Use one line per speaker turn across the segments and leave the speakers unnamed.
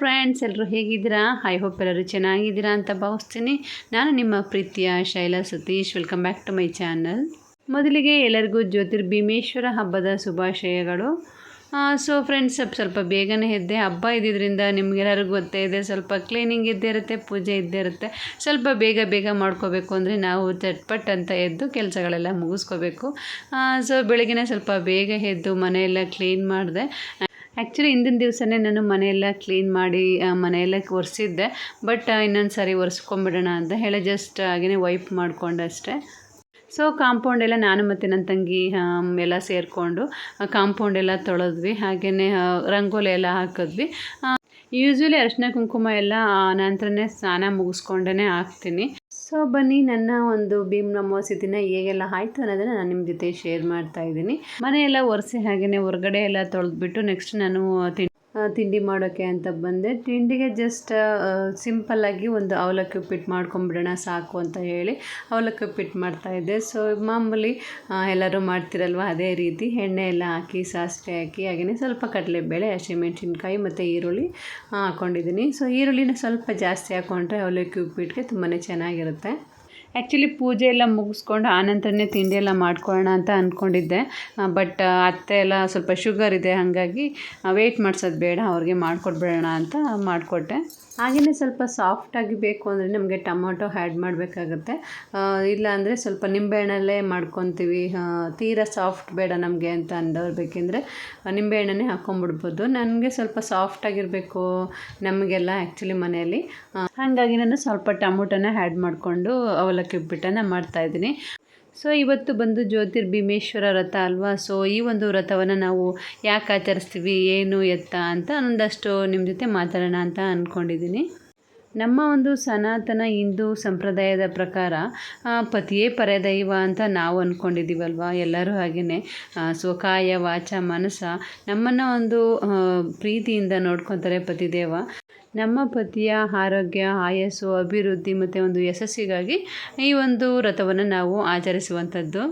Friends ಎಲ್ಲರೂ ಹೇಗಿದ್ದೀರಾ? I hope ಎಲ್ಲರೂ ಚೆನ್ನಾಗಿದ್ದೀರಾ ಅಂತ ಭಾವಿಸ್ತೀನಿ. ನಾನು ನಿಮ್ಮ ಪ್ರೀತಿಯ Shaila Satish. Welcome back to my channel ಮೊದಲಿಗೆ ಎಲ್ಲರಿಗೂ ಜ್ಯೋತಿರ್ಭೀಮೇಶ್ವರ ಹಬ್ಬದ ಶುಭಾಶಯಗಳು. ಸೊ ಫ್ರೆಂಡ್ಸ್ ಸ್ವಲ್ಪ ಸ್ವಲ್ಪ ಬೇಗನೆ ಎದ್ದೆ. ಹಬ್ಬ ಇದ್ದಿದ್ದರಿಂದ ನಿಮಗೆಲ್ಲರಿಗೂ ಗೊತ್ತೇ ಇದೆ, ಸ್ವಲ್ಪ ಕ್ಲೀನಿಂಗ್ ಇದ್ದೇ ಇರುತ್ತೆ, ಪೂಜೆ ಇದ್ದೇ ಇರುತ್ತೆ. ಸ್ವಲ್ಪ ಬೇಗ ಬೇಗ ಮಾಡ್ಕೋಬೇಕು ಅಂದರೆ ನಾವು ಚಟ್ಪಟ್ ಅಂತ ಎದ್ದು ಕೆಲಸಗಳೆಲ್ಲ ಮುಗಿಸ್ಕೋಬೇಕು. ಸೊ ಬೆಳಗಿನ ಸ್ವಲ್ಪ ಬೇಗ ಎದ್ದು ಮನೆಯೆಲ್ಲ ಕ್ಲೀನ್ ಮಾಡಿದೆ. ಆ್ಯಕ್ಚುಲಿ ಹಿಂದಿನ ದಿವಸನೇ ನಾನು ಮನೆಯೆಲ್ಲ ಕ್ಲೀನ್ ಮಾಡಿ ಮನೆಯೆಲ್ಲ ಒರೆಸಿದ್ದೆ. ಬಟ್ ಇನ್ನೊಂದು ಸಾರಿ ಒರೆಸ್ಕೊಂಬಿಡೋಣ ಅಂತ ಹೇಳಿ ಜಸ್ಟ್ ಹಾಗೆಯೇ ವೈಪ್ ಮಾಡ್ಕೊಂಡಷ್ಟೇ ಸೊ ಕಾಂಪೌಂಡ್ ಎಲ್ಲ ನಾನು ಮತ್ತು ನನ್ನ ತಂಗಿ ಎಲ್ಲ ಸೇರಿಕೊಂಡು ಕಾಂಪೌಂಡ್ ಎಲ್ಲ ತೊಳೆದ್ವಿ. ಹಾಗೆಯೇ ರಂಗೋಲಿ ಎಲ್ಲ ಹಾಕಿದ್ವಿ. ಯೂಶ್ವಲಿ ಅರಿಶಿನ ಕುಂಕುಮ ಎಲ್ಲ ನಂತರನೇ ಸ್ನಾನ ಮುಗಿಸ್ಕೊಂಡೇ ಹಾಕ್ತೀನಿ. ಸೊ ಬನ್ನಿ, ನನ್ನ ಒಂದು ಭೀಮ್ ಅಮಾವಾಸ್ಯ ದಿನ ಹೇಗೆಲ್ಲ ಆಯಿತು ಅನ್ನೋದನ್ನು ನಾನು ನಿಮ್ಮ ಜೊತೆ ಶೇರ್ ಮಾಡ್ತಾ ಇದ್ದೀನಿ. ಮನೆಯೆಲ್ಲ ಒರೆಸಿ ಹಾಗೆಯೇ ಹೊರಗಡೆ ಎಲ್ಲ ತೊಳೆದ್ಬಿಟ್ಟು ನೆಕ್ಸ್ಟ್ ನಾನು ತಿಂಡಿ ಮಾಡೋಕ್ಕೆ ಅಂತ ಬಂದೆ. ತಿಂಡಿಗೆ ಜಸ್ಟ್ ಸಿಂಪಲ್ಲಾಗಿ ಒಂದು ಅವಲಕ್ಕಿ ಉಪ್ಪಿಟ್ಟು ಮಾಡ್ಕೊಂಬಿಡೋಣ ಸಾಕು ಅಂತ ಹೇಳಿ ಅವಲಕ್ಕಿ ಉಪ್ಪಿಟ್ಟು ಮಾಡ್ತಾಯಿದ್ದೆ ಸೊ ಮಾಮೂಲಿ ಎಲ್ಲರೂ ಮಾಡ್ತಿರಲ್ವ ಅದೇ ರೀತಿ. ಎಣ್ಣೆ ಎಲ್ಲ ಹಾಕಿ, ಸಾಸಿವೆ ಹಾಕಿ ಹಾಗೆಯೇ ಸ್ವಲ್ಪ ಕಡಲೆಬೇಳೆ, ಹಸಿಮೆಣ್ಸಿನ್ಕಾಯಿ ಮತ್ತು ಈರುಳ್ಳಿ ಹಾಕ್ಕೊಂಡಿದ್ದೀನಿ ಸೊ ಈರುಳ್ಳಿನ ಸ್ವಲ್ಪ ಜಾಸ್ತಿ ಹಾಕ್ಕೊಂಡ್ರೆ ಅವಲಕ್ಕಿ ಉಪ್ಪಿಟ್ಟಿಗೆ ತುಂಬಾ ಚೆನ್ನಾಗಿರುತ್ತೆ. ಆ್ಯಕ್ಚುಲಿ ಪೂಜೆ ಎಲ್ಲ ಮುಗಿಸ್ಕೊಂಡು ಆನಂತರನೇ ತಿಂಡಿ ಎಲ್ಲ ಮಾಡ್ಕೊಳ್ಳೋಣ ಅಂತ ಅಂದ್ಕೊಂಡಿದ್ದೆ ಬಟ್ ಅತ್ತೆ ಎಲ್ಲ ಸ್ವಲ್ಪ ಶುಗರ್ ಇದೆ, ಹಾಗಾಗಿ ವೆಯ್ಟ್ ಮಾಡ್ಸೋದು ಬೇಡ, ಅವ್ರಿಗೆ ಮಾಡಿಕೊಟ್ಬಿಡೋಣ ಅಂತ ಮಾಡಿಕೊಟ್ಟೆ. ಹಾಗೆಯೇ ಸ್ವಲ್ಪ ಸಾಫ್ಟಾಗಿ ಬೇಕು ಅಂದರೆ ನಮಗೆ ಟೊಮೊಟೊ ಆ್ಯಡ್ ಮಾಡಬೇಕಾಗತ್ತೆ. ಇಲ್ಲ ಅಂದರೆ ಸ್ವಲ್ಪ ನಿಂಬೆಹಣ್ಣಲ್ಲೇ ಮಾಡ್ಕೊತೀವಿ. ತೀರಾ ಸಾಫ್ಟ್ ಬೇಡ ನಮಗೆ ಅಂತ ಅಂದವ್ರು ಬೇಕೆಂದರೆ ನಿಂಬೆಹಣ್ಣನ್ನೇ ಹಾಕ್ಕೊಂಬಿಡ್ಬೋದು ನನಗೆ ಸ್ವಲ್ಪ ಸಾಫ್ಟಾಗಿರಬೇಕು ನಮಗೆಲ್ಲ ಆ್ಯಕ್ಚುಲಿ ಮನೆಯಲ್ಲಿ. ಹಾಗಾಗಿ ನಾನು ಸ್ವಲ್ಪ ಟೊಮೊಟೊನ ಆ್ಯಡ್ ಮಾಡಿಕೊಂಡು ಅವಲಕ್ಕಿ ಉಪ್ಪಿಟ್ಟನ್ನು ಮಾಡ್ತಾಯಿದ್ದೀನಿ ಸೊ ಇವತ್ತು ಬಂದು ಜ್ಯೋತಿರ್ಭೀಮೇಶ್ವರ ರಥ ಅಲ್ವಾ? ಸೊ ಈ ಒಂದು ವ್ರತವನ್ನು ನಾವು ಯಾಕೆ ಆಚರಿಸ್ತೀವಿ? ಏನು ಎತ್ತ ಅಂತ ಒಂದಷ್ಟು ನಿಮ್ಮ ಜೊತೆ ಮಾತಾಡೋಣ ಅಂತ ಅಂದ್ಕೊಂಡಿದ್ದೀನಿ ನಮ್ಮ ಒಂದು ಸನಾತನ ಹಿಂದೂ ಸಂಪ್ರದಾಯದ ಪ್ರಕಾರ ಪತಿಯೇ ಪರದೈವ ಅಂತ ನಾವು ಅಂದ್ಕೊಂಡಿದ್ದೀವಲ್ವ ಎಲ್ಲರೂ ಹಾಗೆಯೇ ಸ್ವಕಾಯ, ವಾಚ, ಮನಸ್ಸ ನಮ್ಮನ್ನು ಒಂದು ಪ್ರೀತಿಯಿಂದ ನೋಡ್ಕೊತಾರೆ ಪತಿದೇವ. ನಮ್ಮ ಪತಿಯ ಆರೋಗ್ಯ, ಆಯಸ್ಸು, ಅಭಿವೃದ್ಧಿ ಮತ್ತು ಒಂದು ಯಶಸ್ಸಿಗಾಗಿ ಈ ಒಂದು ವ್ರತವನ್ನು ನಾವು ಆಚರಿಸುವಂಥದ್ದು.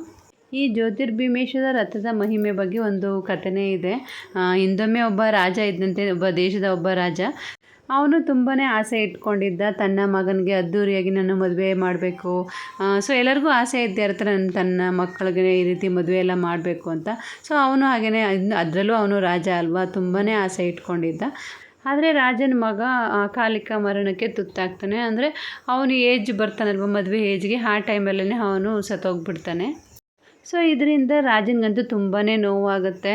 ಈ ಜ್ಯೋತಿರ್ಭೀಮೇಶ್ವರ ರಥದ ಮಹಿಮೆ ಬಗ್ಗೆ ಒಂದು ಕಥೆನೇ ಇದೆ. ಹಿಂದೊಮ್ಮೆ ಒಬ್ಬ ರಾಜ ಇದ್ದಂತೆ, ಒಬ್ಬ ದೇಶದ ಒಬ್ಬ ರಾಜ. ಅವನು ತುಂಬಾ ಆಸೆ ಇಟ್ಕೊಂಡಿದ್ದ, ತನ್ನ ಮಗನಿಗೆ ಅದ್ಧೂರಿಯಾಗಿ ನಾನು ಮದುವೆ ಮಾಡಬೇಕು. ಸೊ ಎಲ್ಲರಿಗೂ ಆಸೆ ಇದ್ದೇ ಇರ್ತಾರೆ ನನ್ನ, ತನ್ನ ಮಕ್ಕಳಿಗೆ ಈ ರೀತಿ ಮದುವೆ ಎಲ್ಲ ಮಾಡಬೇಕು ಅಂತ. ಸೊ ಅವನು ಹಾಗೆಯೇ ಅದರಲ್ಲೂ ಅವನು ರಾಜ ಅಲ್ವಾ? ತುಂಬಾ ಆಸೆ ಇಟ್ಕೊಂಡಿದ್ದ. ಆದರೆ ರಾಜನ ಮಗ ಅಕಾಲಿಕ ಮರಣಕ್ಕೆ ತುತ್ತಾಗ್ತಾನೆ. ಅಂದರೆ ಅವನು ಏಜ್ ಬರ್ತಾನಲ್ವ, ಮದುವೆ ಏಜ್ಗೆ, ಆ ಟೈಮಲ್ಲೇ ಅವನು ಸತ್ತೋಗ್ಬಿಡ್ತಾನೆ. ಸೊ ಇದರಿಂದ ರಾಜನಿಗಂತೂ ತುಂಬಾ ನೋವಾಗುತ್ತೆ.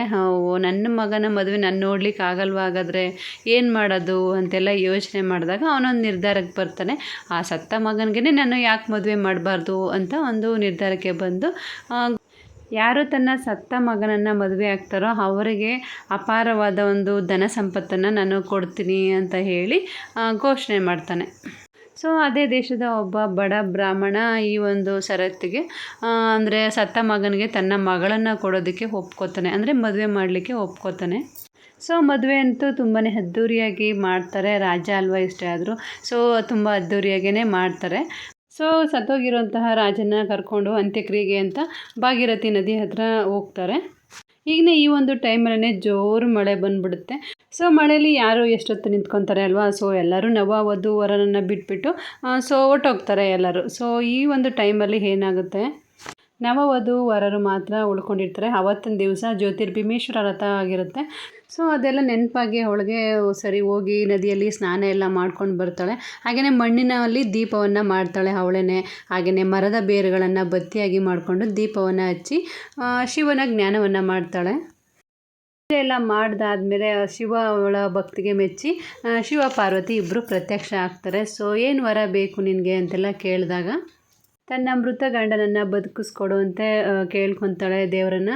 ನನ್ನ ಮಗನ ಮದುವೆ ನಾನು ನೋಡ್ಲಿಕ್ಕೆ ಆಗಲ್ವ ಹಾಗಾದರೆ? ಏನು ಮಾಡೋದು? ಅಂತೆಲ್ಲ ಯೋಚನೆ ಮಾಡಿದಾಗ ಅವನೊಂದು ನಿರ್ಧಾರಕ್ಕೆ ಬರ್ತಾನೆ. ಆ ಸತ್ತ ಮಗನಿಗೆ ನಾನು ಯಾಕೆ ಮದುವೆ ಮಾಡಬಾರ್ದು ಅಂತ ಒಂದು ನಿರ್ಧಾರಕ್ಕೆ ಬಂದು ಯಾರು ತನ್ನ ಸತ್ತ ಮಗನನ್ನು ಮದುವೆ ಆಗ್ತಾರೋ ಅವರಿಗೆ ಅಪಾರವಾದ ಒಂದು ಧನ ಸಂಪತ್ತನ್ನು ನಾನು ಕೊಡ್ತೀನಿ ಅಂತ ಹೇಳಿ ಘೋಷಣೆ ಮಾಡ್ತಾನೆ. ಸೊ ಅದೇ ದೇಶದ ಒಬ್ಬ ಬಡ ಬ್ರಾಹ್ಮಣ ಈ ಒಂದು ಷರತ್ತಿಗೆ ಅಂದರೆ ಸತ್ತ ಮಗನಿಗೆ ತನ್ನ ಮಗಳನ್ನು ಕೊಡೋದಕ್ಕೆ ಒಪ್ಕೋತಾನೆ, ಅಂದರೆ ಮದುವೆ ಮಾಡಲಿಕ್ಕೆ ಒಪ್ಕೋತಾನೆ. ಸೊ ಮದುವೆ ಅಂತೂ ತುಂಬಾ ಅದ್ಧೂರಿಯಾಗಿ ಮಾಡ್ತಾರೆ, ರಾಜ ಅಲ್ವಾ ಇಷ್ಟೇ ಆದರೂ. ಸೊ ತುಂಬ ಅದ್ಧೂರಿಯಾಗೇ ಮಾಡ್ತಾರೆ. ಸೊ ಸತ್ತೋಗಿರುವಂತಹ ರಾಜನ ಕರ್ಕೊಂಡು ಅಂತ್ಯಕ್ರಿಯೆಗೆ ಅಂತ ಭಾಗೀರಥಿ ನದಿ ಹತ್ರ ಹೋಗ್ತಾರೆ. ಈಗಿನ ಈ ಒಂದು ಟೈಮಲ್ಲೇ ಜೋರು ಮಳೆ ಬಂದ್ಬಿಡುತ್ತೆ. ಸೊ ಮಳೆಯಲ್ಲಿ ಯಾರು ಎಷ್ಟೊತ್ತು ನಿಂತ್ಕೊತಾರೆ ಅಲ್ವಾ? ಸೊ ಎಲ್ಲರೂ ನವ ವಧು ವರನನ್ನು ಬಿಟ್ಬಿಟ್ಟು ಸೊ ಹೊರ್ಟೋಗ್ತಾರೆ ಎಲ್ಲರೂ. ಸೊ ಈ ಒಂದು ಟೈಮಲ್ಲಿ ಏನಾಗುತ್ತೆ? ನವವಧು ವರರು ಮಾತ್ರ ಉಳ್ಕೊಂಡಿರ್ತಾರೆ. ಅವತ್ತಿನ ದಿವಸ ಜ್ಯೋತಿರ್ಭೀಮೇಶ್ವರ ರಥ ಆಗಿರುತ್ತೆ. ಸೊ ಅದೆಲ್ಲ ನೆನಪಾಗಿ ಅವಳಿಗೆ ಸರಿ ಹೋಗಿ ನದಿಯಲ್ಲಿ ಸ್ನಾನ ಎಲ್ಲ ಮಾಡ್ಕೊಂಡು ಬರ್ತಾಳೆ. ಹಾಗೆಯೇ ಮಣ್ಣಿನಲ್ಲಿ ದೀಪವನ್ನು ಮಾಡ್ತಾಳೆ ಅವಳೇ ಹಾಗೆಯೇ ಮರದ ಬೇರುಗಳನ್ನು ಬತ್ತಿಯಾಗಿ ಮಾಡಿಕೊಂಡು ದೀಪವನ್ನು ಹಚ್ಚಿ ಶಿವನ ಜ್ಞಾನವನ್ನು ಮಾಡ್ತಾಳೆ. ಎಲ್ಲ ಮಾಡಿದಾದ್ಮೇಲೆ ಶಿವ ಅವಳ ಭಕ್ತಿಗೆ ಮೆಚ್ಚಿ ಶಿವ ಪಾರ್ವತಿ ಇಬ್ಬರು ಪ್ರತ್ಯಕ್ಷ ಆಗ್ತಾರೆ. ಸೊ ಏನು ವರ ಬೇಕು ನಿನಗೆ ಅಂತೆಲ್ಲ ಕೇಳಿದಾಗ? ತನ್ನ ಮೃತ ಗಂಡನನ್ನು ಬದುಕಿಸ್ಕೊಡುವಂತೆ ಕೇಳ್ಕೊತಾಳೆ ದೇವರನ್ನ.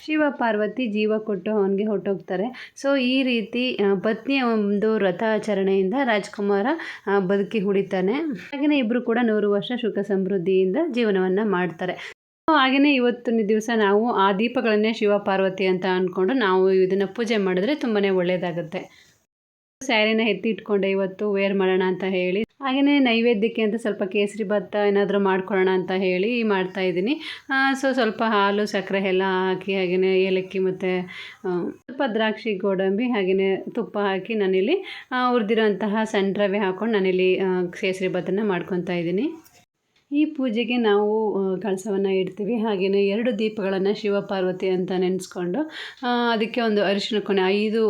ಶಿವ ಪಾರ್ವತಿ ಜೀವ ಕೊಟ್ಟು ಅವನಿಗೆ ಹೊಟ್ಟೋಗ್ತಾರೆ ಸೊ ಈ ರೀತಿ ಪತ್ನಿಯ ಒಂದು ರಥಾಚರಣೆಯಿಂದ ರಾಜ್ಕುಮಾರ ಬದುಕಿ ಹುಡಿತಾನೆ ಹಾಗೆಯೇ ಇಬ್ಬರು ಕೂಡ ನೂರು ವರ್ಷ ಸುಖ ಸಮೃದ್ಧಿಯಿಂದ ಜೀವನವನ್ನು ಮಾಡ್ತಾರೆ. ಹಾಗೆಯೇ ಇವತ್ತಿನ ದಿವಸ ನಾವು ಆ ದೀಪಗಳನ್ನೇ ಶಿವ ಪಾರ್ವತಿ ಅಂತ ಅಂದ್ಕೊಂಡು ನಾವು ಇದನ್ನು ಪೂಜೆ ಮಾಡಿದ್ರೆ ತುಂಬಾ ಒಳ್ಳೆಯದಾಗುತ್ತೆ ಸ್ಯಾರಿನ ಎತ್ತಿ ಇಟ್ಕೊಂಡೆ ಇವತ್ತು ವೇರ್ ಮಾಡೋಣ ಅಂತ ಹೇಳಿ. ಹಾಗೆಯೇ ನೈವೇದ್ಯಕ್ಕೆ ಅಂತ ಸ್ವಲ್ಪ ಕೇಸರಿ ಭತ್ತ ಏನಾದರೂ ಮಾಡ್ಕೊಳ್ಳೋಣ ಅಂತ ಹೇಳಿ ಮಾಡ್ತಾ ಇದ್ದೀನಿ. ಸೊ ಸ್ವಲ್ಪ ಹಾಲು, ಸಕ್ಕರೆ ಎಲ್ಲ ಹಾಕಿ ಹಾಗೆಯೇ ಏಲಕ್ಕಿ ಮತ್ತು ಸ್ವಲ್ಪ ದ್ರಾಕ್ಷಿ, ಗೋಡಂಬಿ ಹಾಗೆಯೇ ತುಪ್ಪ ಹಾಕಿ ನಾನಿಲ್ಲಿ ಹುರಿದಿರೋಂತಹ ಸಣ್ಣ ರವೆ ಹಾಕ್ಕೊಂಡು ನಾನಿಲ್ಲಿ ಕೇಸರಿ ಭತ್ತನ ಮಾಡ್ಕೊತಾ ಇದ್ದೀನಿ. ಈ ಪೂಜೆಗೆ ನಾವು ಕಳಸವನ್ನು ಇಡ್ತೀವಿ. ಹಾಗೆಯೇ ಎರಡು ದೀಪಗಳನ್ನು ಶಿವ ಪಾರ್ವತಿ ಅಂತ ನೆನೆಸ್ಕೊಂಡು ಅದಕ್ಕೆ ಒಂದು ಅರಿಶಿನ ಕೊನೆ, ಐದು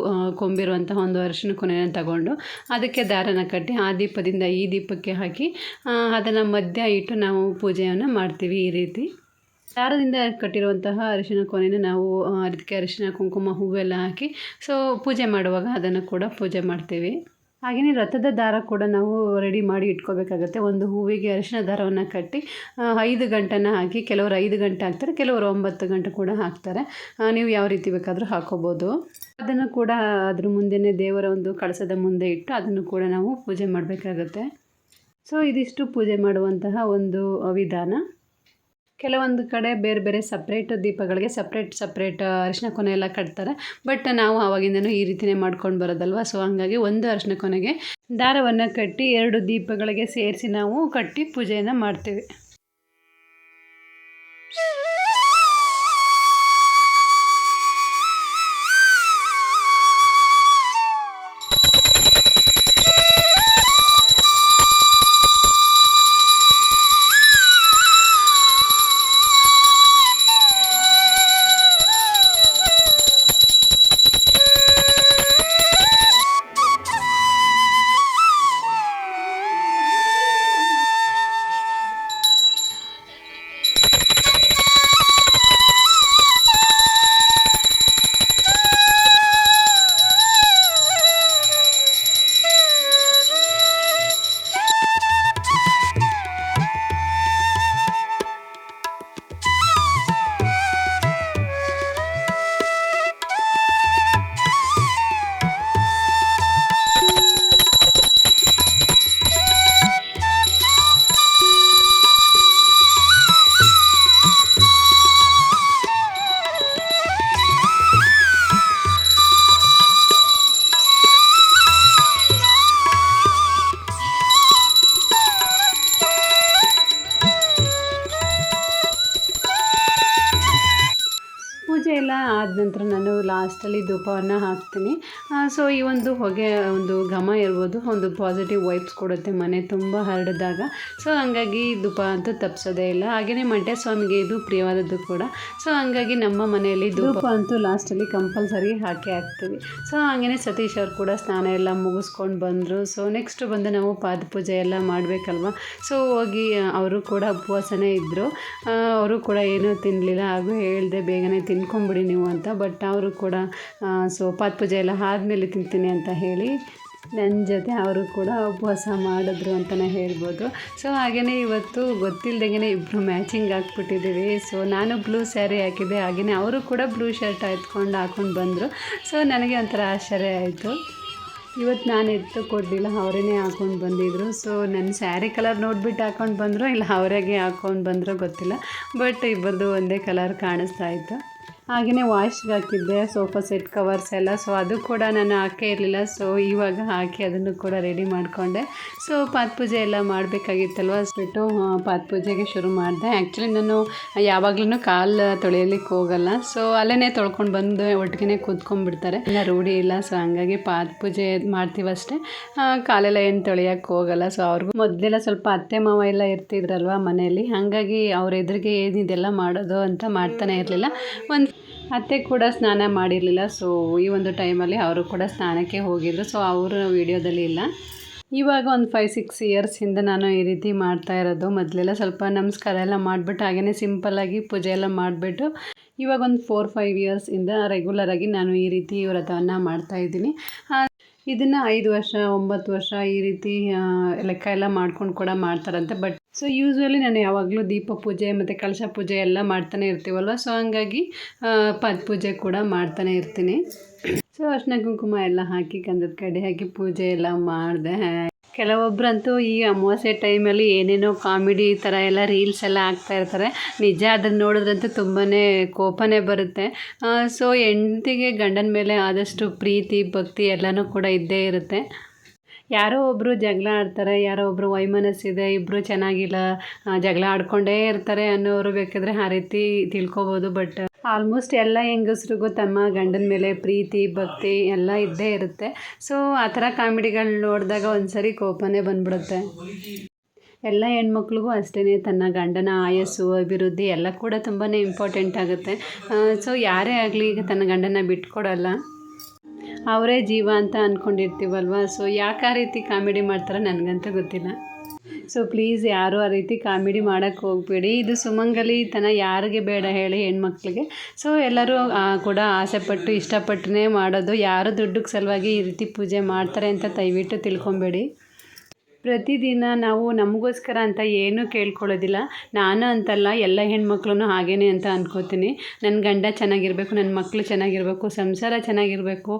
ಕೊಂಬಿರುವಂತಹ ಒಂದು ಅರಿಶಿನ ಕೊನೆಯನ್ನು ತಗೊಂಡು ಅದಕ್ಕೆ ದಾರನ ಕಟ್ಟಿ, ಆ ದೀಪದಿಂದ ಈ ದೀಪಕ್ಕೆ ಹಾಕಿ ಅದನ್ನು ಮಧ್ಯ ಇಟ್ಟು ನಾವು ಪೂಜೆಯನ್ನು ಮಾಡ್ತೀವಿ ಈ ರೀತಿ. ದಾರದಿಂದ ಕಟ್ಟಿರುವಂತಹ ಅರಿಶಿನ ಕೊನೆನ ನಾವು ಅದಕ್ಕೆ ಅರಿಶಿನ, ಕುಂಕುಮ, ಹೂವೆಲ್ಲ ಹಾಕಿ, ಸೊ ಪೂಜೆ ಮಾಡುವಾಗ ಅದನ್ನು ಕೂಡ ಪೂಜೆ ಮಾಡ್ತೀವಿ. ಹಾಗೆಯೇ ರಥದ ದಾರ ಕೂಡ ನಾವು ರೆಡಿ ಮಾಡಿ ಇಟ್ಕೋಬೇಕಾಗತ್ತೆ. ಒಂದು ಹೂವಿಗೆ ಅರಿಶಿನ ದಾರವನ್ನು ಕಟ್ಟಿ ಐದು ಗಂಟೆನ ಹಾಕಿ, ಕೆಲವರು ಐದು ಗಂಟೆ ಹಾಕ್ತಾರೆ, ಕೆಲವರು ಒಂಬತ್ತು ಗಂಟೆ ಕೂಡ ಹಾಕ್ತಾರೆ. ನೀವು ಯಾವ ರೀತಿ ಬೇಕಾದರೂ ಹಾಕೋಬೋದು. ಅದನ್ನು ಕೂಡ ಅದ್ರ ಮುಂದೆನೇ ದೇವರ ಒಂದು ಕಳಸದ ಮುಂದೆ ಇಟ್ಟು ಅದನ್ನು ಕೂಡ ನಾವು ಪೂಜೆ ಮಾಡಬೇಕಾಗತ್ತೆ. ಸೊ, ಇದಿಷ್ಟು ಪೂಜೆ ಮಾಡುವಂತಹ ಒಂದು ವಿಧಾನ. ಕೆಲವೊಂದು ಕಡೆ ಬೇರೆ ಬೇರೆ ಸಪ್ರೇಟ್ ದೀಪಗಳಿಗೆ ಸಪ್ರೇಟ್ ಸಪ್ರೇಟ್ ಅರಿಶಿನ ಕೊನೆ ಎಲ್ಲ ಕಟ್ತಾರೆ. ಬಟ್ ನಾವು ಆವಾಗಿಂದನೂ ಈ ರೀತಿಯೇ ಮಾಡ್ಕೊಂಡು ಬರೋದಲ್ವ? ಸೊ ಹಂಗಾಗಿ ಒಂದು ಅರಿಶಿನ ಕೊನೆಗೆ ದಾರವನ್ನು ಕಟ್ಟಿ ಎರಡು ದೀಪಗಳಿಗೆ ಸೇರಿಸಿ ನಾವು ಕಟ್ಟಿ ಪೂಜೆಯನ್ನು ಮಾಡ್ತೇವೆ. ಲಾಸ್ಟಲ್ಲಿ ಧೂಪವನ್ನು ಹಾಕ್ತೀನಿ. ಸೊ ಈ ಒಂದು ಹೊಗೆ, ಒಂದು ಘಮ ಇರ್ಬೋದು, ಒಂದು ಪಾಸಿಟಿವ್ ವೈಬ್ಸ್ ಕೊಡುತ್ತೆ ಮನೆ ತುಂಬ ಹರಡಿದಾಗ. ಸೊ ಹಂಗಾಗಿ ಧೂಪ ಅಂತೂ ತಪ್ಪಿಸೋದೇ ಇಲ್ಲ. ಹಾಗೆಯೇ ಮಂಟ್ಯ ಸ್ವಾಮಿಗೆ ಇದು ಪ್ರಿಯವಾದದ್ದು ಕೂಡ. ಸೊ ಹಂಗಾಗಿ ನಮ್ಮ ಮನೆಯಲ್ಲಿ ಧೂಪ ಅಂತೂ ಲಾಸ್ಟಲ್ಲಿ ಕಂಪಲ್ಸರಿ ಹಾಕಿ ಹಾಕ್ತೀವಿ. ಸೊ ಹಾಗೆಯೇ ಸತೀಶ್ ಅವ್ರು ಕೂಡ ಸ್ನಾನ ಎಲ್ಲ ಮುಗಿಸ್ಕೊಂಡು ಬಂದರು. ಸೊ ನೆಕ್ಸ್ಟ್ ಬಂದು ನಾವು ಪಾದ ಪೂಜೆ ಎಲ್ಲ ಮಾಡಬೇಕಲ್ವ? ಸೊ ಹೋಗಿ ಅವರು ಕೂಡ ಉಪವಾಸನೇ ಇದ್ದರು ಅವರು ಕೂಡ ಏನೂ ತಿನ್ನಲಿಲ್ಲ ಹಾಗೂ ಹೇಳಿದೆ, ಬೇಗನೆ ತಿನ್ಕೊಂಬಿಡಿ ನೀವು ಅಂತ. ಬಟ್ ಅವರು ಕೂಡ ಸೊ ಪಾತ್ ಪೂಜೆ ಎಲ್ಲ ಆದಮೇಲೆ ತಿಂತೀನಿ ಅಂತ ಹೇಳಿ ನನ್ನ ಜೊತೆ ಅವರು ಕೂಡ ಉಪವಾಸ ಮಾಡಿದ್ರು ಅಂತಲೇ ಹೇಳ್ಬೋದು. ಸೊ ಹಾಗೆಯೇ ಇವತ್ತು ಗೊತ್ತಿಲ್ದಂಗೆ ಇಬ್ಬರು ಮ್ಯಾಚಿಂಗ್ ಹಾಕ್ಬಿಟ್ಟಿದ್ದೀವಿ ಸೊ ನಾನು ಬ್ಲೂ ಸ್ಯಾರಿ ಹಾಕಿದ್ದೆ. ಹಾಗೆಯೇ ಅವರು ಕೂಡ ಬ್ಲೂ ಶರ್ಟ್ ಎತ್ಕೊಂಡು ಹಾಕ್ಕೊಂಡು ಬಂದರು. ಸೊ ನನಗೆ ಒಂಥರ ಆಶ್ಚರ್ಯ ಆಯಿತು. ಇವತ್ತು ನಾನು ಎತ್ತು ಕೊಡಲಿಲ್ಲ ಅವರೇ ಹಾಕ್ಕೊಂಡು ಬಂದಿದ್ರು. ಸೊ ನನ್ನ ಸ್ಯಾರಿ ಕಲರ್ ನೋಡಿಬಿಟ್ಟು ಹಾಕ್ಕೊಂಡು ಬಂದರು ಇಲ್ಲ, ಅವರಾಗೆ ಹಾಕ್ಕೊಂಡು ಬಂದರೋ ಗೊತ್ತಿಲ್ಲ. ಬಟ್ ಇಬ್ಬರದು ಒಂದೇ ಕಲರ್ ಕಾಣಿಸ್ತಾ ಇತ್ತು. ಹಾಗೆಯೇ ವಾಶ್ಗೆ ಹಾಕಿದ್ದೆ, ಸೋಫಾ ಸೆಟ್ ಕವರ್ಸ್ ಎಲ್ಲ. ಸೊ ಅದು ಕೂಡ ನಾನು ಹಾಕೇ ಇರಲಿಲ್ಲ. ಸೊ ಇವಾಗ ಹಾಕಿ ಅದನ್ನು ಕೂಡ ರೆಡಿ ಮಾಡಿಕೊಂಡೆ. ಸೊ ಪಾತ್ ಪೂಜೆ ಎಲ್ಲ ಮಾಡಬೇಕಾಗಿತ್ತಲ್ವ? ಅಷ್ಟು ಪಾತ್ ಪೂಜೆಗೆ ಶುರು ಮಾಡಿದೆ. ಆ್ಯಕ್ಚುಲಿ ನಾನು ಯಾವಾಗ್ಲೂ ಕಾಲು ತೊಳೆಯಲಿಕ್ಕೆ ಹೋಗಲ್ಲ. ಸೊ ಅಲ್ಲೇ ತೊಳ್ಕೊಂಡು ಬಂದು ಒಟ್ಟಿಗೆ ಕೂತ್ಕೊಂಡ್ಬಿಡ್ತಾರೆ. ಇಲ್ಲ ರೂಢಿ ಇಲ್ಲ. ಸೊ ಹಂಗಾಗಿ ಪಾದ ಪೂಜೆ ಮಾಡ್ತೀವಷ್ಟೇ ಕಾಲೆಲ್ಲ ಏನು ತೊಳೆಯೋಕ್ಕೆ ಹೋಗಲ್ಲ. ಸೊ ಅವ್ರಿಗೂ ಮೊದಲೆಲ್ಲ ಸ್ವಲ್ಪ ಅತ್ತೆ, ಮಾವ ಎಲ್ಲ ಇರ್ತಿದ್ರಲ್ವ ಮನೆಯಲ್ಲಿ. ಹಾಗಾಗಿ ಅವ್ರ ಎದುರಿಗೆ ಏನಿದೆಲ್ಲ ಮಾಡೋದು ಅಂತ ಮಾಡ್ತಾನೆ ಇರಲಿಲ್ಲ. ಒಂದು ಅತ್ತೆ ಕೂಡ ಸ್ನಾನ ಮಾಡಿರಲಿಲ್ಲ ಸೊ ಈ ಒಂದು ಟೈಮಲ್ಲಿ ಅವರು ಕೂಡ ಸ್ನಾನಕ್ಕೆ ಹೋಗಿದ್ರು. ಸೊ ಅವರು ವೀಡಿಯೋದಲ್ಲಿ ಇಲ್ಲ. ಇವಾಗ ಒಂದು ಫೈವ್ ಸಿಕ್ಸ್ ಇಯರ್ಸಿಂದ ನಾನು ಈ ರೀತಿ ಮಾಡ್ತಾ ಇರೋದು. ಮೊದಲೆಲ್ಲ ಸ್ವಲ್ಪ ನಮಸ್ಕಾರ ಎಲ್ಲ ಮಾಡಿಬಿಟ್ಟು ಹಾಗೆಯೇ ಸಿಂಪಲ್ಲಾಗಿ ಪೂಜೆ ಎಲ್ಲ ಮಾಡಿಬಿಟ್ಟು ಇವಾಗ ಒಂದು ಫೋರ್ ಫೈವ್ ಇಯರ್ಸಿಂದ ರೆಗ್ಯುಲರಾಗಿ ನಾನು ಈ ರೀತಿ ವ್ರತವನ್ನು ಮಾಡ್ತಾ ಇದ್ದೀನಿ. ಇದನ್ನು ಐದು ವರ್ಷ, ಒಂಬತ್ತು ವರ್ಷ ಈ ರೀತಿ ಲೆಕ್ಕ ಎಲ್ಲ ಮಾಡ್ಕೊಂಡು ಕೂಡ ಮಾಡ್ತಾರಂತೆ. ಬಟ್ ಸೊ ಯೂಶ್ವಲಿ ನಾನು ಯಾವಾಗಲೂ ದೀಪ ಪೂಜೆ ಮತ್ತು ಕಳಶ ಪೂಜೆ ಎಲ್ಲ ಮಾಡ್ತಾನೆ ಇರ್ತೀವಲ್ವ? ಸೊ ಹಂಗಾಗಿ ಪದ ಪೂಜೆ ಕೂಡ ಮಾಡ್ತಾನೆ ಇರ್ತೀನಿ. ಸೊ ಅರ್ಶಿನ ಕುಂಕುಮ ಎಲ್ಲ ಹಾಕಿ ಗಂಧದ ಕಡೆ ಹಾಕಿ ಪೂಜೆ ಎಲ್ಲ ಮಾಡಿದೆ. ಕೆಲವೊಬ್ಬರಂತೂ ಈ ಅಮಾವಾಸ್ಯೆ ಟೈಮಲ್ಲಿ ಏನೇನೋ ಕಾಮಿಡಿ ಥರ ಎಲ್ಲ ರೀಲ್ಸ್ ಎಲ್ಲ ಆಗ್ತಾ ಇರ್ತಾರೆ. ನಿಜ ಅದನ್ನು ನೋಡಿದ್ರಂತೂ ತುಂಬಾ ಕೋಪನೇ ಬರುತ್ತೆ. ಸೊ ಹೆಂಡತಿಗೆ ಗಂಡನ ಮೇಲೆ ಆದಷ್ಟು ಪ್ರೀತಿ, ಭಕ್ತಿ ಎಲ್ಲನೂ ಕೂಡ ಇದ್ದೇ ಇರುತ್ತೆ. ಯಾರೋ ಒಬ್ಬರು ಜಗಳ ಆಡ್ತಾರೆ, ಯಾರೋ ಒಬ್ಬರು ವೈಮನಸ್ಸಿದೆ ಇಬ್ಬರು ಚೆನ್ನಾಗಿಲ್ಲ ಜಗಳ ಆಡ್ಕೊಂಡೇ ಇರ್ತಾರೆ ಅನ್ನೋರು ಬೇಕಾದರೆ ಆ ರೀತಿ ತಿಳ್ಕೊಬೋದು. ಬಟ್ ಆಲ್ಮೋಸ್ಟ್ ಎಲ್ಲ ಹೆಂಗಸ್ರಿಗೂ ತಮ್ಮ ಗಂಡನ ಮೇಲೆ ಪ್ರೀತಿ, ಭಕ್ತಿ ಎಲ್ಲ ಇದ್ದೇ ಇರುತ್ತೆ. ಸೊ, ಆ ಥರ ಕಾಮಿಡಿಗಳು ನೋಡಿದಾಗ ಒಂದ್ಸರಿ ಕೋಪನೇ ಬಂದ್ಬಿಡುತ್ತೆ. ಎಲ್ಲ ಹೆಣ್ಮಕ್ಳಿಗೂ ಅಷ್ಟೇ ತನ್ನ ಗಂಡನ ಆಯಸ್ಸು, ಅಭಿವೃದ್ಧಿ ಎಲ್ಲ ಕೂಡ ತುಂಬಾ ಇಂಪಾರ್ಟೆಂಟ್ ಆಗುತ್ತೆ. ಸೊ, ಯಾರೇ ಆಗಲಿ ಈಗ ತನ್ನ ಗಂಡನ ಬಿಟ್ಕೊಡಲ್ಲ. ಅವರೇ ಜೀವ ಅಂತ ಅಂದ್ಕೊಂಡಿರ್ತೀವಲ್ವ ಸೊ ಯಾಕೆ ಆ ರೀತಿ ಕಾಮಿಡಿ ಮಾಡ್ತಾರೆ ನನಗಂತೂ ಗೊತ್ತಿಲ್ಲ. ಸೊ ಪ್ಲೀಸ್ ಯಾರು ಆ ರೀತಿ ಕಾಮಿಡಿ ಮಾಡೋಕ್ಕೆ ಹೋಗಬೇಡಿ. ಇದು ಸುಮಂಗಲಿತನ ಯಾರಿಗೆ ಬೇಡ ಹೇಳಿ ಹೆಣ್ಮಕ್ಳಿಗೆ. ಸೊ ಎಲ್ಲರೂ ಕೂಡ ಆಸೆಪಟ್ಟು, ಇಷ್ಟಪಟ್ಟನೇ ಮಾಡೋದು. ಯಾರು ದುಡ್ಡಿಗೆ ಸಲುವಾಗಿ ಈ ರೀತಿ ಪೂಜೆ ಮಾಡ್ತಾರೆ ಅಂತ ದಯವಿಟ್ಟು ತಿಳ್ಕೊಬೇಡಿ. ಪ್ರತಿದಿನ ನಾವು ನಮಗೋಸ್ಕರ ಅಂತ ಏನೂ ಕೇಳ್ಕೊಳ್ಳೋದಿಲ್ಲ. ನಾನು ಅಂತಲ್ಲ, ಎಲ್ಲ ಹೆಣ್ಮಕ್ಳು ಹಾಗೇ ಅಂತ ಅಂದ್ಕೋತೀನಿ ನನ್ನ ಗಂಡ ಚೆನ್ನಾಗಿರಬೇಕು ನನ್ನ ಮಕ್ಕಳು ಚೆನ್ನಾಗಿರಬೇಕು, ಸಂಸಾರ ಚೆನ್ನಾಗಿರಬೇಕು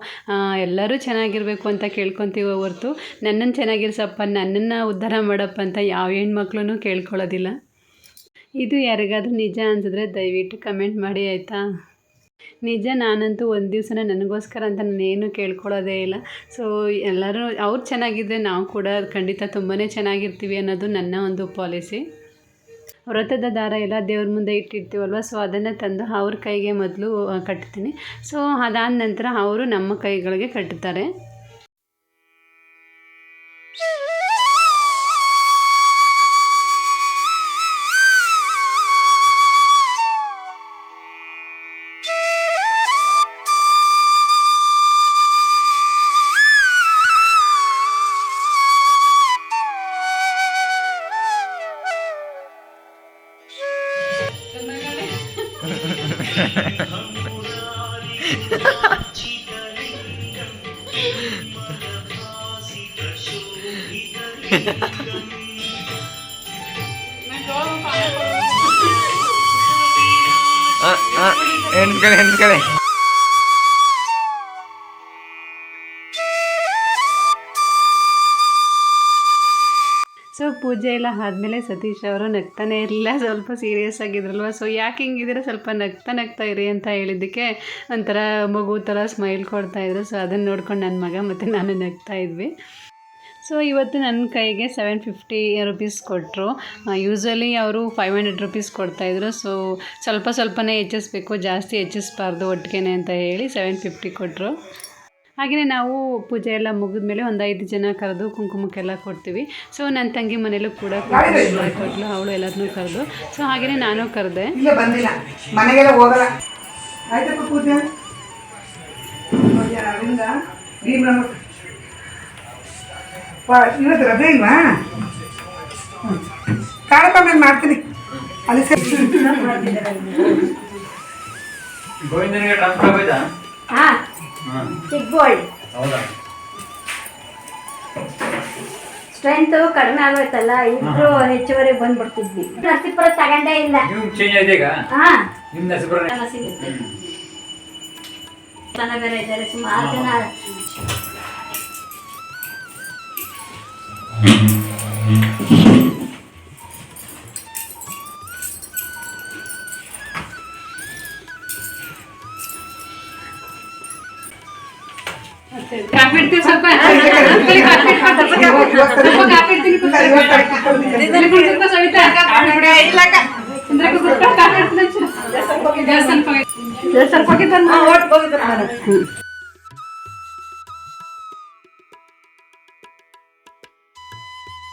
ಎಲ್ಲರೂ ಚೆನ್ನಾಗಿರಬೇಕು ಅಂತ ಕೇಳ್ಕೊತೀವಿ ಹೊರ್ತು ನನ್ನನ್ನು ಚೆನ್ನಾಗಿರ್ಸಪ್ಪ, ನನ್ನನ್ನು ಉದ್ಧಾರ ಮಾಡಪ್ಪ ಅಂತ ಯಾವ ಹೆಣ್ಮಕ್ಳು ಕೇಳ್ಕೊಳ್ಳೋದಿಲ್ಲ. ಇದು ಯಾರಿಗಾದ್ರೂ ನಿಜ ಅನ್ಸಿದ್ರೆ ದಯವಿಟ್ಟು ಕಮೆಂಟ್ ಮಾಡಿ, ಆಯಿತಾ? ನಿಜ, ನಾನಂತೂ ಒಂದು ದಿವಸನ ನನಗೋಸ್ಕರ ಅಂತ ನಾನೇನು ಕೇಳ್ಕೊಳ್ಳೋದೇ ಇಲ್ಲ. ಸೊ ಎಲ್ಲರೂ, ಅವ್ರು ಚೆನ್ನಾಗಿದ್ದರೆ ನಾವು ಕೂಡ ಖಂಡಿತ ತುಂಬಾ ಚೆನ್ನಾಗಿರ್ತೀವಿ ಅನ್ನೋದು ನನ್ನ ಒಂದು ಪಾಲಿಸಿ. ವ್ರತದ ದಾರ ಎಲ್ಲ ದೇವ್ರ ಮುಂದೆ ಇಟ್ಟಿರ್ತೀವಲ್ವ ಸೊ ಅದನ್ನು ತಂದು ಅವ್ರ ಕೈಗೆ ಮೊದಲು ಕಟ್ತೀನಿ. ಸೊ ಅದಾದ ನಂತರ ಅವರು ನಮ್ಮ ಕೈಗಳಿಗೆ ah,
ah, end
ka na, end ka na. ಪೂಜೆ ಎಲ್ಲ ಆದಮೇಲೆ ಸತೀಶ್ ಅವರು ನಗ್ತಾನೆ ಇರಲಿಲ್ಲ, ಸ್ವಲ್ಪ ಸೀರಿಯಸ್ ಆಗಿದ್ರಲ್ವ? ಸೊ ಯಾಕೆ ಹಿಂಗಿದ್ರೆ ಸ್ವಲ್ಪ ನಗ್ತಾ ನಗ್ತಾ ಇರಿ ಅಂತ ಹೇಳಿದ್ದಕ್ಕೆ ಒಂಥರ ಮಗು ಥರ ಸ್ಮೈಲ್ ಕೊಡ್ತಾಯಿದ್ರು ಸೊ ಅದನ್ನು ನೋಡ್ಕೊಂಡು ನನ್ನ ಮಗ ಮತ್ತು ನಾನು ನಗ್ತಾ ಇದ್ವಿ. ಸೊ ಇವತ್ತು ನನ್ನ ಕೈಗೆ ಸೆವೆನ್ ಫಿಫ್ಟಿ ರುಪೀಸ್ ಕೊಟ್ಟರು ಯೂಸ್ವಲಿ ಅವರು ಫೈವ್ ಹಂಡ್ರೆಡ್ ರುಪೀಸ್ ಕೊಡ್ತಾಯಿದ್ರು ಸೊ ಸ್ವಲ್ಪ ಸ್ವಲ್ಪನೇ ಹೆಚ್ಚಿಸ್ಬೇಕು, ಜಾಸ್ತಿ ಹೆಚ್ಚಿಸ್ಬಾರ್ದು ಒಟ್ಟಿಗೆ ಅಂತ ಹೇಳಿ ಸೆವೆನ್ ಫಿಫ್ಟಿ ಕೊಟ್ಟರು ಹಾಗೆಯೇ ನಾವು ಪೂಜೆ ಎಲ್ಲ ಮುಗಿದ್ಮೇಲೆ ಒಂದು ಐದು ಜನ ಕರೆದು ಕುಂಕುಮಕ್ಕೆಲ್ಲ ಕೊಡ್ತೀವಿ. ಸೊ ನನ್ನ ತಂಗಿ ಮನೇಲೂ ಕೂಡ ಕುಂಕುಮ ಕೊಟ್ಟಲು ಅವಳು ಎಲ್ಲರನ್ನೂ ಕರೆದು. ಸೊ ಹಾಗೆಯೇ ನಾನು ಕರೆದೆ.
ಮನೆಗೆಲ್ಲ ಹೋಗಲ್ಲ. ಪೂಜೆ? ಇವತ್ತು ರಜೆ ಇಲ್ವಾ? ಮಾಡ್ತೀನಿ?
ಚಿಕ್ಕಬೋಳ್
ಹೌದಾ?
ಸ್ಟ್ರೆಂತ್ ಕಡಿಮೆ ಆಗೋಯ್ತಲ್ಲ ಇಬ್ರು ಹೆಚ್ಚುವರಿ ಬಂದ್ಬಿಡ್ತಿದ್ವಿ. ನರಸೀಪುರ ತಗೊಂಡೇ ಇಲ್ಲ.
ನಿಮ್ ಚೇಂಜ್ ಆಯ್ತಾ ಈಗ?
ಹಾ.
ನಿಮ್ ಹೆಸರು
ಎಲ್ಲ ಸಿಗುತ್ತೆ ಜನ ಬೇರೆ ಇದ್ದಾರೆ ಸುಮಾರು ಜನ.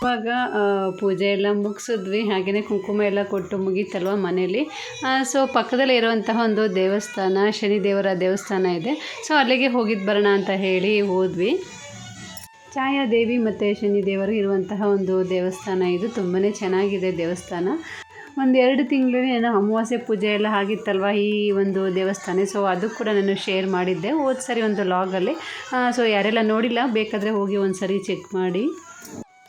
ಇವಾಗ ಪೂಜೆ ಎಲ್ಲ ಮುಗಿಸಿದ್ವಿ. ಹಾಗೆಯೇ ಕುಂಕುಮ ಎಲ್ಲ ಕೊಟ್ಟು ಮುಗೀತಲ್ವ ಮನೇಲಿ. ಸೊ ಪಕ್ಕದಲ್ಲಿ ಇರುವಂತಹ ಒಂದು ದೇವಸ್ಥಾನ, ಶನಿದೇವರ ದೇವಸ್ಥಾನ ಇದೆ. ಸೊ ಅಲ್ಲಿಗೆ ಹೋಗಿದ್ದು ಬರೋಣ ಅಂತ ಹೇಳಿ ಹೋದ್ವಿ. ಛಾಯಾದೇವಿ ಮತ್ತು ಶನಿದೇವರು ಇರುವಂತಹ ಒಂದು ದೇವಸ್ಥಾನ ಇದು. ತುಂಬಾ ಚೆನ್ನಾಗಿದೆ ದೇವಸ್ಥಾನ. ಒಂದು ಎರಡು ತಿಂಗಳು ಏನೋ ಅಮಾವಾಸ್ಯೆ ಪೂಜೆ ಎಲ್ಲ ಆಗಿತ್ತಲ್ವ ಈ ಒಂದು ದೇವಸ್ಥಾನ. ಸೊ ಅದು ಕೂಡ ನಾನು ಶೇರ್ ಮಾಡಿದ್ದೆ. ಹೋದ ಸರಿ ಒಂದು ಲಾಗಲ್ಲಿ ಸೊ ಯಾರೆಲ್ಲ ನೋಡಿಲ್ಲ, ಬೇಕಾದರೆ ಹೋಗಿ ಒಂದು ಸರಿ ಚೆಕ್ ಮಾಡಿ.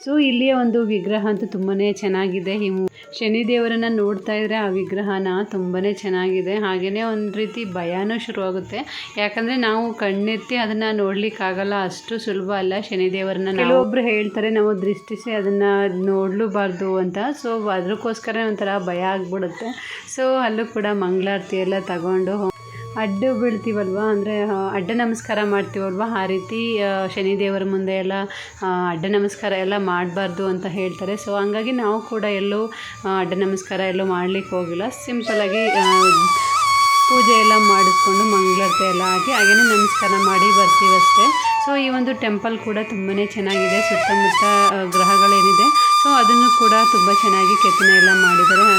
ಸೊ ಇಲ್ಲಿಯ ಒಂದು ವಿಗ್ರಹ ಅಂತೂ ತುಂಬಾ ಚೆನ್ನಾಗಿದೆ. ಈ ಶನಿದೇವರನ್ನು ನೋಡ್ತಾ ಇದ್ರೆ ಆ ವಿಗ್ರಹನ ತುಂಬಾ ಚೆನ್ನಾಗಿದೆ. ಹಾಗೆಯೇ ಒಂದು ರೀತಿ ಭಯನೂ ಶುರುವಾಗುತ್ತೆ. ಯಾಕಂದರೆ ನಾವು ಕಣ್ಣೆತ್ತಿ ಅದನ್ನು ನೋಡಲಿಕ್ಕಾಗಲ್ಲ, ಅಷ್ಟು ಸುಲಭ ಅಲ್ಲ ಶನಿದೇವರನ್ನ ಕೆಲವೊಬ್ಬರು ಹೇಳ್ತಾರೆ, ನಾವು ದೃಷ್ಟಿಸಿ ಅದನ್ನು ನೋಡಲೂಬಾರ್ದು ಅಂತ. ಸೊ ಅದಕ್ಕೋಸ್ಕರ ಒಂಥರ ಭಯ ಆಗ್ಬಿಡುತ್ತೆ. ಸೊ ಅಲ್ಲೂ ಕೂಡ ಮಂಗಳಾರತಿ ಎಲ್ಲ ತಗೊಂಡು ಅಡ್ಡು ಬೀಳ್ತೀವಲ್ವ? ಅಂದರೆ ಅಡ್ಡ ನಮಸ್ಕಾರ ಮಾಡ್ತೀವಲ್ವ? ಆ ರೀತಿ ಶನಿದೇವರ ಮುಂದೆ ಎಲ್ಲ ಅಡ್ಡ ನಮಸ್ಕಾರ ಎಲ್ಲ ಮಾಡಬಾರ್ದು ಅಂತ ಹೇಳ್ತಾರೆ. ಸೊ ಹಂಗಾಗಿ ನಾವು ಕೂಡ ಎಲ್ಲೂ ಅಡ್ಡ ನಮಸ್ಕಾರ ಎಲ್ಲೂ ಮಾಡಲಿಕ್ಕೆ ಹೋಗಿಲ್ಲ. ಸಿಂಪಲಾಗಿ ಪೂಜೆ ಎಲ್ಲ ಮಾಡಿಸ್ಕೊಂಡು ಮಂಗಳಾರತಿ ಎಲ್ಲ ಹಾಕಿ ಹಾಗೆಯೇ ನಮಸ್ಕಾರ ಮಾಡಿ ಬರ್ತೀವಷ್ಟೇ ಸೊ ಈ ಒಂದು ಟೆಂಪಲ್ ಕೂಡ ತುಂಬಾ ಚೆನ್ನಾಗಿದೆ. ಸುತ್ತಮುತ್ತ ಗ್ರಹಗಳೇನಿದೆ. ಸೊ ಅದನ್ನು ಕೂಡ ತುಂಬ ಚೆನ್ನಾಗಿ ಕೆತ್ತನೆ ಎಲ್ಲ ಮಾಡಿದ್ದಾರೆ.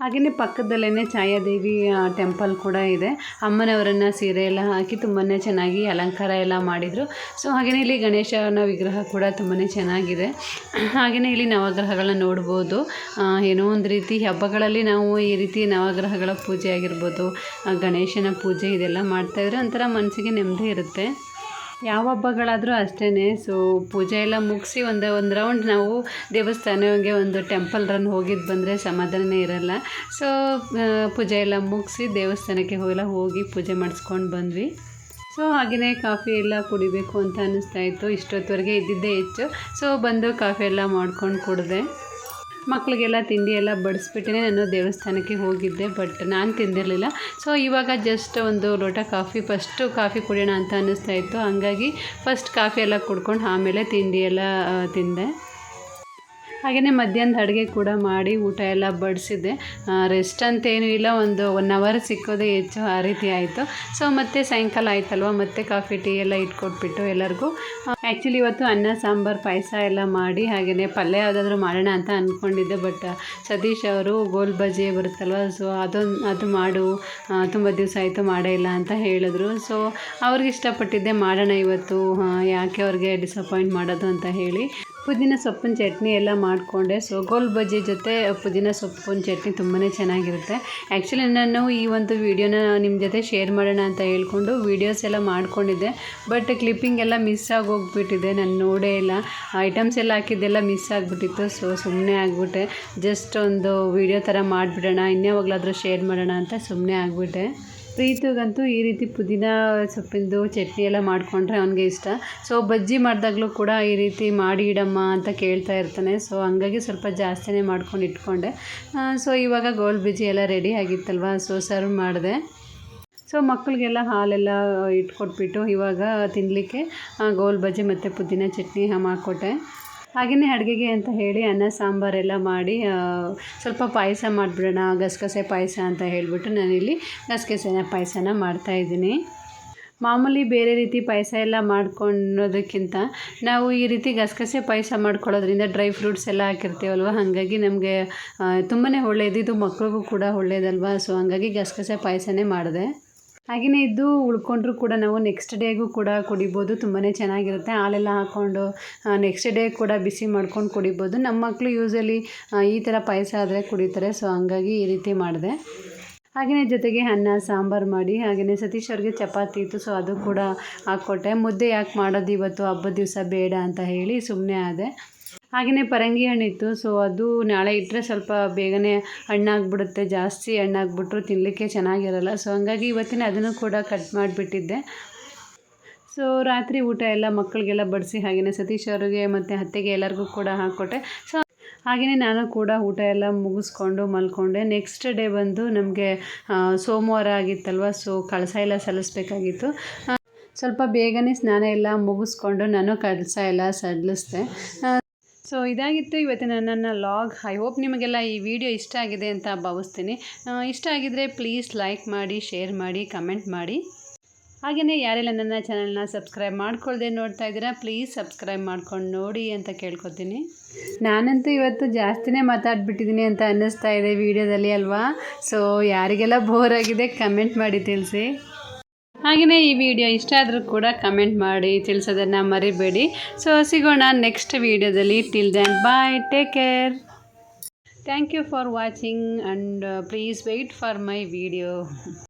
ಹಾಗೆಯೇ ಪಕ್ಕದಲ್ಲೇ ಛಾಯಾದೇವಿ ಟೆಂಪಲ್ ಕೂಡ ಇದೆ. ಅಮ್ಮನವರನ್ನು ಸೀರೆ ಎಲ್ಲ ಹಾಕಿ ತುಂಬಾ ಚೆನ್ನಾಗಿ ಅಲಂಕಾರ ಎಲ್ಲ ಮಾಡಿದರು. ಸೊ ಹಾಗೆಯೇ ಇಲ್ಲಿ ಗಣೇಶನ ವಿಗ್ರಹ ಕೂಡ ತುಂಬಾ ಚೆನ್ನಾಗಿದೆ. ಹಾಗೆಯೇ ಇಲ್ಲಿ ನವಗ್ರಹಗಳನ್ನ ನೋಡ್ಬೋದು. ಏನೋ ಒಂದು ರೀತಿ ಹಬ್ಬಗಳಲ್ಲಿ ನಾವು ಈ ರೀತಿ ನವಗ್ರಹಗಳ ಪೂಜೆ ಆಗಿರ್ಬೋದು ಗಣೇಶನ ಪೂಜೆ ಇದೆಲ್ಲ ಮಾಡ್ತಾಯಿದ್ರೆ ಒಂಥರ ಮನಸ್ಸಿಗೆ ನೆಮ್ಮದಿ ಇರುತ್ತೆ. ಯಾವ ಹಬ್ಬಗಳಾದರೂ ಅಷ್ಟೇ ಸೊ ಪೂಜೆ ಎಲ್ಲ ಮುಗಿಸಿ ಒಂದು ಒಂದು ರೌಂಡ್ ನಾವು ದೇವಸ್ಥಾನಕ್ಕೆ ಒಂದು ಟೆಂಪಲ್ ರನ್ ಹೋಗಿದ್ದು ಬಂದರೆ ಸಮಾಧಾನನೇ ಇರಲ್ಲ. ಸೊ ಪೂಜೆ ಎಲ್ಲ ಮುಗಿಸಿ ದೇವಸ್ಥಾನಕ್ಕೆ ಹೋಗೆಲ್ಲ ಹೋಗಿ ಪೂಜೆ ಮಾಡಿಸ್ಕೊಂಡು ಬಂದ್ವಿ. ಸೊ ಹಾಗೆಯೇ ಕಾಫಿ ಎಲ್ಲ ಕುಡಿಬೇಕು ಅಂತ ಅನ್ನಿಸ್ತಾ ಇತ್ತು. ಇಷ್ಟೊತ್ತವರೆಗೆ ಇದ್ದಿದ್ದೇ ಹೆಚ್ಚು. ಸೊ ಬಂದು ಕಾಫಿ ಎಲ್ಲ ಮಾಡ್ಕೊಂಡು ಕುಡಿದೆ. ಮಕ್ಕಳಿಗೆಲ್ಲ ತಿಂಡಿ ಎಲ್ಲ ಬಡಿಸ್ಬಿಟ್ಟೇ ನಾನು ದೇವಸ್ಥಾನಕ್ಕೆ ಹೋಗಿದ್ದೆ ಬಟ್ ನಾನು ತಿಂದಿರಲಿಲ್ಲ. ಸೊ ಇವಾಗ ಜಸ್ಟ್ ಒಂದು ಲೋಟ ಕಾಫಿ ಫಸ್ಟು ಕಾಫಿ ಕುಡಿಯೋಣ ಅಂತ ಅನ್ನಿಸ್ತಾ ಇತ್ತು. ಹಂಗಾಗಿ ಫಸ್ಟ್ ಕಾಫಿ ಎಲ್ಲ ಕುಡ್ಕೊಂಡು ಆಮೇಲೆ ತಿಂಡಿ ಎಲ್ಲ ತಿಂದೆ. ಹಾಗೆಯೇ ಮಧ್ಯಾಹ್ನದ ಅಡುಗೆ ಕೂಡ ಮಾಡಿ ಊಟ ಎಲ್ಲ ಬಡಿಸಿದ್ದೆ. ರೆಸ್ಟ್ ಅಂತೇನೂ ಇಲ್ಲ, ಒಂದು ಒನ್ ಅವರ್ ಸಿಕ್ಕೋದೇ ಹೆಚ್ಚು ಆ ರೀತಿ ಆಯಿತು. ಸೊ ಮತ್ತೆ ಸಾಯಂಕಾಲ ಆಯ್ತಲ್ವ? ಮತ್ತೆ ಕಾಫಿ ಟೀ ಎಲ್ಲ ಇಟ್ಕೊಟ್ಬಿಟ್ಟು ಎಲ್ಲರಿಗೂ. ಆ್ಯಕ್ಚುಲಿ ಇವತ್ತು ಅನ್ನ, ಸಾಂಬಾರು, ಪಾಯಸ ಎಲ್ಲ ಮಾಡಿ ಹಾಗೆಯೇ ಪಲ್ಯ ಯಾವುದಾದ್ರೂ ಮಾಡೋಣ ಅಂತ ಅಂದ್ಕೊಂಡಿದ್ದೆ ಬಟ್ ಸತೀಶ್ ಅವರು ಗೋಲ್ ಬಜೆ ಬರುತ್ತಲ್ವ? ಸೊ ಅದೊಂದು, ಅದು ಮಾಡು. ತುಂಬ ದಿವಸ ಆಯಿತು, ಮಾಡೇ ಇಲ್ಲ ಅಂತ ಹೇಳಿದ್ರು. ಸೊ ಅವ್ರಿಗೆ ಇಷ್ಟಪಟ್ಟಿದ್ದೆ, ಮಾಡೋಣ ಇವತ್ತು. ಯಾಕೆ ಅವ್ರಿಗೆ ಡಿಸಪಾಯಿಂಟ್ ಮಾಡೋದು ಅಂತ ಹೇಳಿ. ಪುದೀನ ಸೊಪ್ಪಿನ ಚಟ್ನಿ ಎಲ್ಲ ಮಾಡಿಕೊಂಡೆ. ಸೊ ಗೋಲ್ ಬಜ್ಜಿ ಜೊತೆ ಪುದೀನ ಸೊಪ್ಪಿನ ಚಟ್ನಿ ತುಂಬಾ ಚೆನ್ನಾಗಿರುತ್ತೆ. ಆ್ಯಕ್ಚುಲಿ ನಾನು ಈ ಒಂದು ವೀಡಿಯೋನ ನಿಮ್ಮ ಜೊತೆ ಶೇರ್ ಮಾಡೋಣ ಅಂತ ಹೇಳ್ಕೊಂಡು ವೀಡಿಯೋಸ್ ಎಲ್ಲ ಮಾಡ್ಕೊಂಡಿದ್ದೆ. ಬಟ್ ಕ್ಲಿಪ್ಪಿಂಗ್ ಎಲ್ಲ ಮಿಸ್ ಆಗಿ ನಾನು ನೋಡೇ ಇಲ್ಲ. ಐಟಮ್ಸ್ ಎಲ್ಲ ಹಾಕಿದ್ದೆಲ್ಲ ಮಿಸ್ ಆಗಿಬಿಟ್ಟಿತ್ತು. ಸೊ ಸುಮ್ಮನೆ ಆಗಿಬಿಟ್ಟೆ. ಜಸ್ಟ್ ಒಂದು ವೀಡಿಯೋ ಥರ ಮಾಡಿಬಿಡೋಣ. ಇನ್ಯಾವಾಗಲಾದರೂ ಶೇರ್ ಮಾಡೋಣ ಅಂತ ಸುಮ್ಮನೆ ಆಗಿಬಿಟ್ಟೆ. ಪ್ರೀತಿಗಂತೂ ಈ ರೀತಿ ಪುದೀನ ಸೊಪ್ಪಿಂದು ಚಟ್ನಿ ಎಲ್ಲ ಮಾಡಿಕೊಂಡ್ರೆ ಅವನಿಗೆ ಇಷ್ಟ. ಸೊ ಬಜ್ಜಿ ಮಾಡಿದಾಗಲೂ ಕೂಡ ಈ ರೀತಿ ಮಾಡಿ ಇಡಮ್ಮ ಅಂತ ಕೇಳ್ತಾ ಇರ್ತಾನೆ. ಸೊ ಹಂಗಾಗಿ ಸ್ವಲ್ಪ ಜಾಸ್ತಿನೇ ಮಾಡ್ಕೊಂಡು ಇಟ್ಕೊಂಡೆ. ಸೊ ಇವಾಗ ಗೋಲ್ ಬಜ್ಜಿ ಎಲ್ಲ ರೆಡಿ ಆಗಿತ್ತಲ್ವ? ಸೊ ಸರ್ವ್ ಮಾಡಿದೆ. ಸೊ ಮಕ್ಕಳಿಗೆಲ್ಲ ಹಾಲೆಲ್ಲ ಇಟ್ಕೊಟ್ಬಿಟ್ಟು ಇವಾಗ ತಿನ್ನಲಿಕ್ಕೆ ಗೋಲ್ ಬಜ್ಜಿ ಮತ್ತು ಪುದೀನ ಚಟ್ನಿ ಮಾಡಿಕೊಟ್ಟೆ. ಹಾಗೆಯೇ ಅಡುಗೆಗೆ ಅಂತ ಹೇಳಿ ಅನ್ನ ಸಾಂಬಾರೆಲ್ಲ ಮಾಡಿ ಸ್ವಲ್ಪ ಪಾಯಸ ಮಾಡಿಬಿಡೋಣ, ಗಸಗಸೆ ಪಾಯಸ ಅಂತ ಹೇಳಿಬಿಟ್ಟು ನಾನಿಲ್ಲಿ ಗಸಗಸೆನ, ಪಾಯಸನ ಮಾಡ್ತಾಯಿದ್ದೀನಿ ಮಾಮೂಲಿ ಬೇರೆ ರೀತಿ ಪಾಯಸ ಎಲ್ಲ ಮಾಡ್ಕೊಳ್ಳೋದಕ್ಕಿಂತ ನಾವು ಈ ರೀತಿ ಗಸಗಸೆ ಪಾಯಸ ಮಾಡ್ಕೊಳ್ಳೋದ್ರಿಂದ ಡ್ರೈ ಫ್ರೂಟ್ಸ್ ಎಲ್ಲ ಹಾಕಿರ್ತೀವಲ್ವ? ಹಾಗಾಗಿ ನಮಗೆ ತುಂಬಾ ಒಳ್ಳೆಯದು ಇದು ಮಕ್ಳಿಗೂ ಕೂಡ ಒಳ್ಳೆಯದಲ್ವ ಸೊ ಹಾಗಾಗಿ ಗಸಗಸೆ ಪಾಯಸನೇ ಮಾಡಿದೆ. ಹಾಗೆಯೇ ಇದ್ದು ಉಳ್ಕೊಂಡ್ರೂ ಕೂಡ ನಾವು ನೆಕ್ಸ್ಟ್ ಡೇಗೂ ಕೂಡ ಕುಡಿಬೋದು ತುಂಬಾ ಚೆನ್ನಾಗಿರುತ್ತೆ. ಹಾಲೆಲ್ಲ ಹಾಕ್ಕೊಂಡು ನೆಕ್ಸ್ಟ್ ಡೇ ಕೂಡ ಬಿಸಿ ಮಾಡ್ಕೊಂಡು ಕುಡಿಬೋದು. ನಮ್ಮ ಮಕ್ಕಳು ಯೂಸಲಿ ಈ ಥರ ಪಾಯಸ ಆದರೆ ಕುಡಿತಾರೆ ಸೊ ಹಂಗಾಗಿ ಈ ರೀತಿ ಮಾಡಿದೆ. ಹಾಗೆಯೇ ಜೊತೆಗೆ ಅನ್ನ, ಸಾಂಬಾರು ಮಾಡಿ ಹಾಗೆಯೇ ಸತೀಶ್ ಅವ್ರಿಗೆ ಚಪಾತಿ ಇತ್ತು ಸೊ ಅದು ಕೂಡ ಹಾಕ್ಕೊಟ್ಟೆ. ಮುದ್ದೆ ಯಾಕೆ ಮಾಡೋದು ಇವತ್ತು? ಹಬ್ಬದ ದಿವಸ ಬೇಡ ಅಂತ ಹೇಳಿ ಸುಮ್ಮನೆ ಆದೆ. ಹಾಗೆಯೇ ಪರಂಗಿ ಹಣ್ಣಿತ್ತು. ಸೊ ಅದು ನಾಳೆ ಇಟ್ಟರೆ ಸ್ವಲ್ಪ ಬೇಗನೆ ಹಣ್ಣಾಗ್ಬಿಡುತ್ತೆ. ಜಾಸ್ತಿ ಹಣ್ಣಾಗ್ಬಿಟ್ರು ತಿನ್ನಲಿಕ್ಕೆ ಚೆನ್ನಾಗಿರಲ್ಲ. ಸೊ ಹಂಗಾಗಿ ಇವತ್ತಿನ ಅದನ್ನು ಕೂಡ ಕಟ್ ಮಾಡಿಬಿಟ್ಟಿದ್ದೆ. ಸೊ ರಾತ್ರಿ ಊಟ ಎಲ್ಲ ಮಕ್ಕಳಿಗೆಲ್ಲ ಬಡಿಸಿ ಹಾಗೆಯೇ ಸತೀಶ್ ಅವರಿಗೆ ಮತ್ತು ಅತ್ತೆಗೆ ಎಲ್ಲರಿಗೂ ಕೂಡ ಹಾಕ್ಕೊಟ್ಟೆ. ಸೊ ಹಾಗೆಯೇ ನಾನು ಕೂಡ ಊಟ ಎಲ್ಲ ಮುಗಿಸ್ಕೊಂಡು ಮಲ್ಕೊಂಡೆ. ನೆಕ್ಸ್ಟ್ ಡೇ ಬಂದು ನಮಗೆ ಸೋಮವಾರ ಆಗಿತ್ತಲ್ವ? ಸೊ ಕಳಸ ಎಲ್ಲ ಸಲ್ಲಿಸ್ಬೇಕಾಗಿತ್ತು. ಸ್ವಲ್ಪ ಬೇಗನೆ ಸ್ನಾನ ಎಲ್ಲ ಮುಗಿಸ್ಕೊಂಡು ನಾನು ಕಳಸ ಎಲ್ಲ ಸಲ್ಲಿಸ್ದೆ. ಸೊ ಇದಾಗಿತ್ತು ಇವತ್ತಿನ ನನ್ನ ಲಾಗ್. ಐ ಹೋಪ್ ನಿಮಗೆಲ್ಲ ಈ ವಿಡಿಯೋ ಇಷ್ಟ ಆಗಿದೆ ಅಂತ ಭಾವಿಸ್ತೀನಿ. ಇಷ್ಟ ಆಗಿದರೆ ಪ್ಲೀಸ್ ಲೈಕ್ ಮಾಡಿ ಶೇರ್ ಮಾಡಿ ಕಮೆಂಟ್ ಮಾಡಿ. ಹಾಗೆಯೇ ಯಾರೆಲ್ಲ ನನ್ನ ಚಾನಲ್ನ ಸಬ್ಸ್ಕ್ರೈಬ್ ಮಾಡ್ಕೊಳ್ದೆ ನೋಡ್ತಾ ಇದ್ದೀರಾ ಪ್ಲೀಸ್ ಸಬ್ಸ್ಕ್ರೈಬ್ ಮಾಡ್ಕೊಂಡು ನೋಡಿ ಅಂತ ಕೇಳ್ಕೊತೀನಿ. ನಾನಂತೂ ಇವತ್ತು ಜಾಸ್ತಿನೇ ಮಾತಾಡ್ಬಿಟ್ಟಿದ್ದೀನಿ ಅಂತ ಅನ್ನಿಸ್ತಾ ಇದೆ ವಿಡಿಯೋದಲ್ಲಿ ಅಲ್ವಾ? ಸೊ ಯಾರಿಗೆಲ್ಲ ಬೋರ್ ಆಗಿದೆ ಕಮೆಂಟ್ ಮಾಡಿ ತಿಳಿಸಿ. ಹಾಗೆಯೇ ಈ ವಿಡಿಯೋ ಇಷ್ಟ ಆದರೂ ಕೂಡ ಕಮೆಂಟ್ ಮಾಡಿ, ತಿಳಿಸೋದನ್ನು ಮರಿಬೇಡಿ. ಸೊ ಸಿಗೋಣ ನೆಕ್ಸ್ಟ್ ವಿಡಿಯೋದಲ್ಲಿ. Till then bye take care thank you for watching and please wait for my video